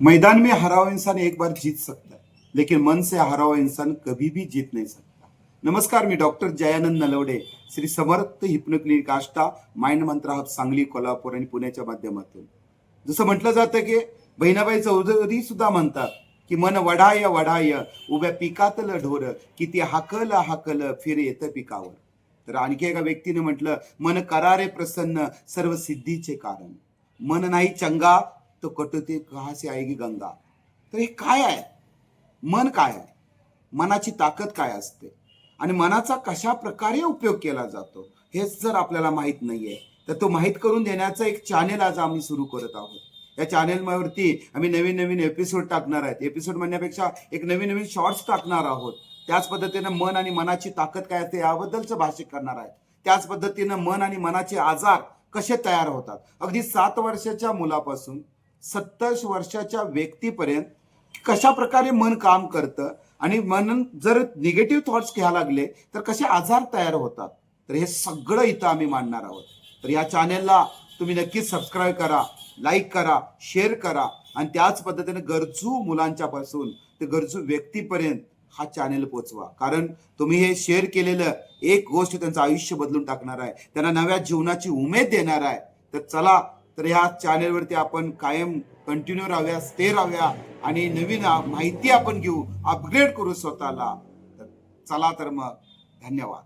मैदान में हरा हुआ इंसान एक बार जीत सकता है लेकिन मन से हरा हुआ इंसान कभी भी जीत नहीं सकता। नमस्कार मी doctor Jayanand Nalawade Shri Samarth hypno clinic Ashta mind mantra hub Sangli Kolhapur आणि पुण्याच्या माध्यमातून। जसं म्हटलं जातं की बहिणाबाई चौधरी सुद्धा म्हणतात की मन वढाय वढाय उभ्या पिकातलं ढोर किती हाकल हाकल फिर येत पिकावर. तर आणखी एका व्यक्तीने म्हटलं मन करारे प्रसन्न सर्व सिद्धीचे कारण. मन नाही चंगा तो कटुते कहासी आएगी गंगा. तर हे काय आहे? मन काय आहे? मनाची ताकद काय असते? आणि मनाचा कशा प्रकारे उपयोग केला जातो? हेच जर आपल्याला माहीत नाहीये तर तो माहीत करून देण्याचा एक चॅनेल आज आम्ही सुरू करत आहोत. या चॅनेलवरती आम्ही नवीन नवीन एपिसोड टाकणार आहेत. एपिसोड म्हणण्यापेक्षा एक नवीन नवीन शॉर्ट्स टाकणार आहोत. त्याच पद्धतीनं मन आणि मनाची ताकद काय असते याबद्दलचं भाष्य करणार आहेत. त्याच पद्धतीनं मन आणि मनाचे आजार कसे तयार होतात? अगदी सात वर्षाच्या मुलापासून सत्तर वर्षाच्या व्यक्तीपर्यंत कशा प्रकारे मन काम करतं आणि मन जर निगेटिव्ह थॉट्स घ्यायला लागले तर कसे आजार तयार होतात? तर हे सगळं इथं आम्ही मांडणार आहोत. तर या चॅनेलला तुम्ही नक्कीच सबस्क्राईब करा लाईक करा शेअर करा आणि त्याच पद्धतीने गरजू मुलांच्या पासून ते गरजू व्यक्तीपर्यंत हा चॅनेल पोचवा. कारण तुम्ही हे शेअर केलेलं एक गोष्ट त्यांचं आयुष्य बदलून टाकणार आहे. त्यांना नव्या जीवनाची उमेद देणार आहे. तर चला तर या चॅनेलवरती आपण कायम कंटिन्यू राहूया स्टे राहूया आणि नवीन माहिती आपण घेऊ अपग्रेड करू स्वतःला. तर चला तर मग धन्यवाद.